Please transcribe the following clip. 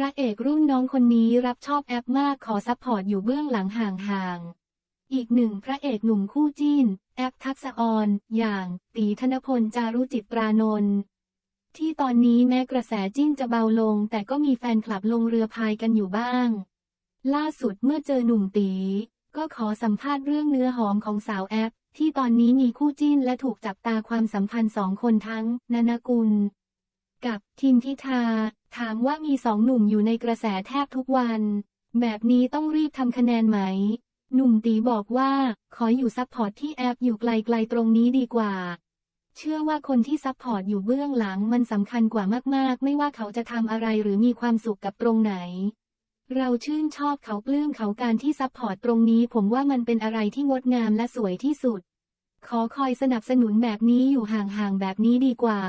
ระเอกรุ่นน้องคนนี้รับชอบแอปมากขอซัพพอร์ตอยู่เบื้องหลังห่างๆ อีกหนึ่งพระเอกหนุ่มคู่จิ้นแอปทักษออนอย่างตีธนพลจารุจิตรานนท์ที่ตอนนี้แม้กระแสจิ้นจะเบาลง แต่ก็มีแฟนคลับลงเรือพายกันอยู่บ้าง ล่าสุดเมื่อเจอหนุ่มตี ก็ขอสัมภาษณ์เรื่องเนื้อหอมของสาวแอป ที่ตอนนี้มีคู่จิ้นและถูกจับตาความสัมพันธ์สองคนทั้ง นานากุล กับทิมพิธา ถามว่ามีสองหนุ่มอยู่ในกระแสแทบทุกวัน แบบนี้ต้องรีบทำคะแนนไหม หนุ่มตีบอกว่า ขออยู่ซัพพอร์ตที่แอปอยู่ไกลๆตรงนี้ดีกว่า เชื่อว่าคนที่ซัพพอร์ตอยู่เบื้องหลังมันสำคัญกว่ามากๆ ไม่ว่าเขาจะทำอะไรหรือมีความสุขกับตรงไหน เราชื่นชอบเขาปลื้มเขาการที่ซัพพอร์ตตรงนี้ผมว่ามันเป็นอะไรที่งดงามและสวยที่สุด ขอคอยสนับสนุนแบบนี้อยู่ห่างๆแบบนี้ดีกว่า